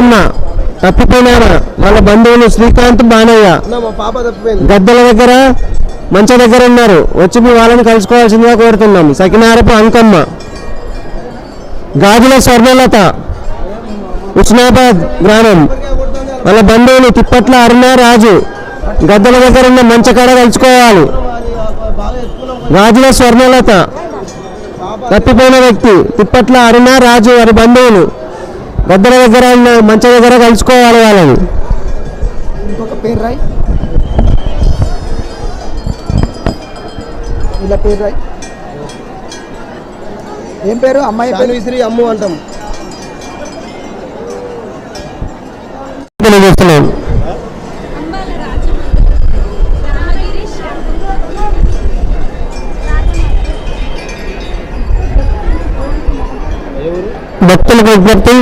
అంకమ్మ తప్పిపోయిన వాళ్ళ బంధువులు శ్రీకాంత్ తప్పిపోయింది. గద్దెల దగ్గర మంచ దగ్గర ఉన్నారు. వచ్చి మీ వాళ్ళని కలుసుకోవాల్సిందిగా కోరుతున్నాం. సకినారపు అంకమ్మ. గాజుల స్వర్ణలత. ఉస్నాబాద్ గ్రామం. వాళ్ళ బంధువులు తిప్పట్ల అరుణ రాజు. గద్దెల దగ్గర ఉన్న మంచకాడ కలుసుకోవాలి గాజుల స్వర్ణలత. తప్పిపోయిన వ్యక్తి తిప్పట్ల అరుణ రాజు వారి బంధువులు. దగ్గర ఉన్న మంచ దగ్గర కలుసుకోవాలి వాళ్ళని. ఇంకొక పేరు రాయ్. ఇలా పేరు రాయ్. ఏం పేరు? అమ్మాయి పేరు? శ్రీ అమ్ము అంటాం. తెలియజేస్తున్నాం అంబాల రాజు రామగిరి భక్తులకు విజ్ఞప్తి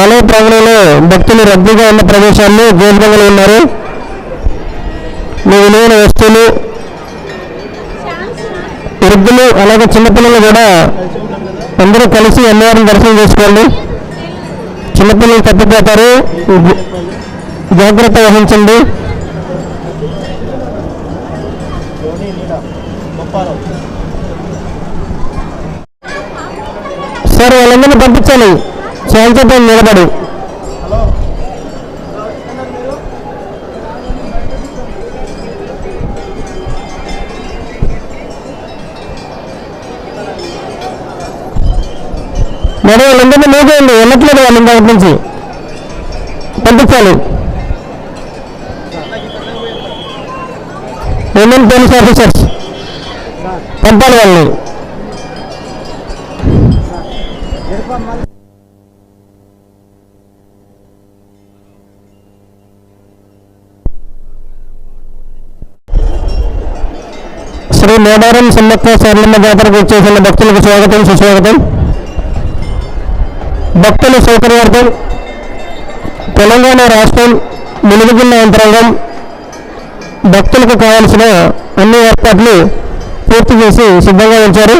ఆలయ ప్రాంగణంలో భక్తులు రద్దీగా ఉన్న ప్రదేశాల్లో గోల్బంగలు ఉన్నారు. మీ విలువైన వస్తువులు వృద్ధులు అలాగే చిన్నపిల్లలు కూడా అందరూ కలిసి అమ్మవారిని దర్శనం చేసుకోండి. చిన్నపిల్లలు తప్పిపోతారు. జాగ్రత్త వహించండి. సార్ వాళ్ళందరినీ పంపించాలి. శాంతితో నిలబడి. మరి వాళ్ళందరినీ మూగేయండి వెళ్ళట్లేదు వాళ్ళు ఇంత నుంచి. పంపించాలి. Women police officers? పంపాలి వాళ్ళని. శ్రీ మేడారం సమ్మక్క స్వర్ణమ్మ జాతరకు వచ్చేసిన భక్తులకు స్వాగతం సుస్వాగతం. భక్తుల సౌకర్యార్థం తెలంగాణ రాష్ట్రం ములుగున్న యంత్రాంగం. భక్తులకు కావాల్సిన అన్ని ఏర్పాట్లు పూర్తి చేసి సిద్ధంగా ఉంచారు.